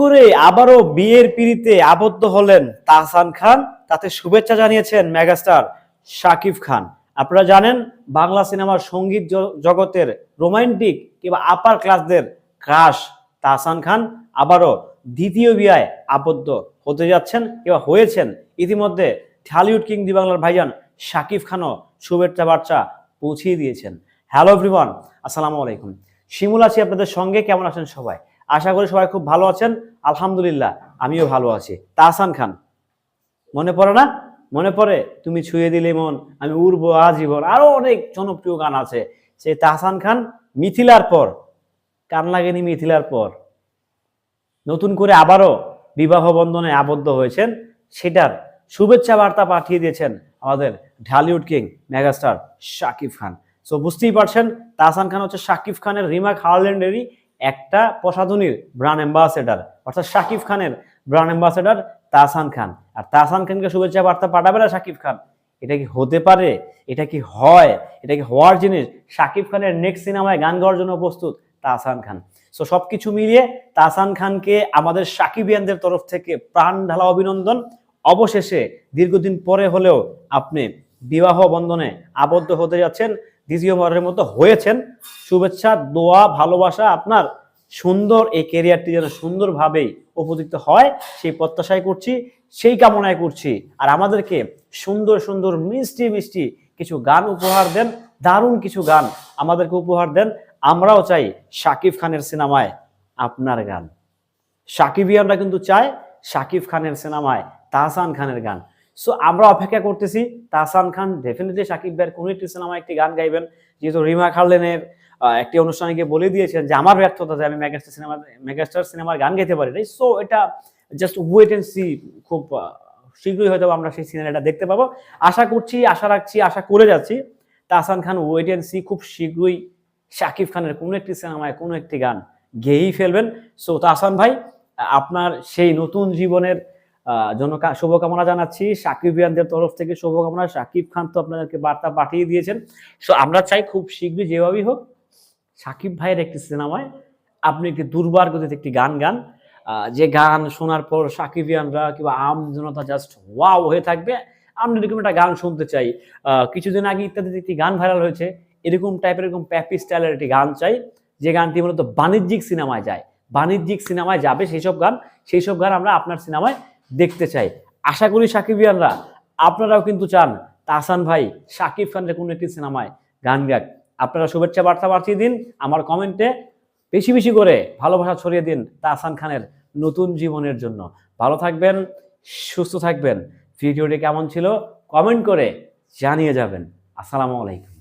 করে আবারও বিয়ের পিড়িতে আবদ্ধ হলেন তাহসান খান। তাতে শুভেচ্ছা জানিয়েছেন মেগাস্টার শাকিব খান। আপনারা জানেন, বাংলা সিনেমার সংগীত জগতের রোমান্টিক কিংবা আপার ক্লাসদের ক্রাশ তাহসান খান আবারও দ্বিতীয় বিয়ায় আবদ্ধ হতে যাচ্ছেন কিংবা হয়েছেন। ইতিমধ্যে ঢালিউড কিং দি বাংলার ভাইজান শাকিব খানও শুভেচ্ছা বার্তা পৌঁছিয়ে দিয়েছেন। হ্যালো এভরিওয়ান, আসসালামু আলাইকুম। শিমুল আছি আপনাদের সঙ্গে। কেমন আছেন সবাই? আশা করি সবাই খুব ভালো আছেন। আলহামদুলিল্লাহ, আমিও ভালো আছি। তাহসান খান, মনে পড়ে না? মনে পড়ে? তুমি ছুঁয়ে দিলে মন, আমি উড়বো আজীবন। আরও অনেক জনপ্রিয় গান আছে। সেই তাহসান খান, মিথিলার পর, কান লাগেনি মিথিলার পর। নতুন করে আবারও বিবাহ বন্ধনে আবদ্ধ হয়েছেন। সেটার শুভেচ্ছা বার্তা পাঠিয়ে দিয়েছেন আমাদের Dhallywood king megastar Shakib Khan. So বুঝতেই পারছেন তাহসান খান হচ্ছে শাকিব খানের রিমাক হার্ল্যান্ডেরই একটা প্রসাধনীর ব্র্যান্ড অ্যাম্বাসেডার, অর্থাৎ শাকিব খানের ব্র্যান্ড অ্যাম্বাসেডার তাহসান খান। আর তাহসান খানকে শুভেচ্ছা বার্তা পাঠাবে না শাকিব খান। এটা কি হতে পারে? এটা কি হয়? এটা কি হওয়ার জিনিস? শাকিব খানের নেক্সট সিনেমায় গান গাওয়ার জন্য প্রস্তুত তাহসান খান। সো সব কিছু মিলিয়ে তাহসান খানকে আমাদের সাকিবিয়ানদের তরফ থেকে প্রাণ ঢালা অভিনন্দন। অবশেষে দীর্ঘদিন পরে হলেও আপনি বিবাহ বন্ধনে আবদ্ধ হতে যাচ্ছেন দ্বিতীয়বারের মতো হয়েছেন। শুভেচ্ছা, দোয়া, ভালোবাসা আপনার সুন্দর এই কেরিয়ারটি যেন সুন্দরভাবেই উপযুক্ত হয়, সেই প্রত্যাশাই করছি, সেই কামনায় করছি। আর আমাদেরকে সুন্দর সুন্দর, মিষ্টি মিষ্টি কিছু গান উপহার দেন, দারুণ কিছু গান আমাদেরকে উপহার দেন। আমরাও চাই শাকিব খানের সিনেমায় আপনার গান। সাকিবিয়ানরা কিন্তু চায় শাকিব খানের সিনেমায় তাহসান খানের গান। সো আমরা অপেক্ষা করতেছি তাহসান খান ডেফিনেটলি শাকিব ভাইয়ের কোনো একটি সিনেমা, একটি গান গাইবেন। যেহেতু রিমা খার্লেনের একটি অনুষ্ঠানে গিয়ে বলে দিয়েছেন যে, আমার ব্যর্থতা যে আমি মেগাস্টার সিনেমা, মেগাস্টার সিনেমার গান গাইতে পারি নাই। সো এটা জাস্ট ওয়েট এন্ড সি খুব শীঘ্রই হয়তো আমরা সেই সিনেমাটা দেখতে পাবো। আশা করছি, আশা রাখছি, আশা করে যাচ্ছি, Tahsan Khan wait and see খুব শীঘ্রই শাকিব খানের কোনো একটি সিনেমায় কোনো একটি গান গেয়েই ফেলবেন। সো তাহসান ভাই, আপনার সেই নতুন জীবনের জন্য শুভকামনা জানাচ্ছি। সাকিবিয়ানদের তরফ থেকে শুভকামনা। সাকিব খান তো আপনাদেরকে বার্তা পাঠিয়ে দিয়েছেন। সো আমরা চাই খুব শীঘ্রই যেভাবেই হোক, সাকিব ভাইয়ের একটি সিনেমায় আপনি একটি দুর্বার গতিতে একটি গান গান। যে গান শোনার পর সাকিবিয়ানরা কিংবা আম জনতা জাস্ট ওয়াও হয়ে থাকবে। আমরা এরকম একটা গান শুনতে চাই। কিছুদিন আগে ইত্যাদিতে একটি গান ভাইরাল হয়েছে। এরকম টাইপের এরকম প্যাপি স্টাইলের একটি গান চাই। যে গানটি মূলত বাণিজ্যিক সিনেমায় যায়। বাণিজ্যিক সিনেমায় যাবে সেই সব গান। সেই সব গান আমরা আপনার সিনেমায় দেখতে চাই। আশা করি সাকিবিয়ানরা আপনারাও কিন্তু চান তাহসান ভাই সাকিব খানের কোনো একটি সিনেমায় গান গাক। আপনারা শুভেচ্ছা বার্তা পাঠিয়ে দিন, আমার কমেন্টে বেশি বেশি করে ভালোবাসা ছড়িয়ে দিন তাহসান খানের নতুন জীবনের জন্য। ভালো থাকবেন, সুস্থ থাকবেন। ভিডিওটি কেমন ছিল কমেন্ট করে জানিয়ে যাবেন। আসসালামু আলাইকুম।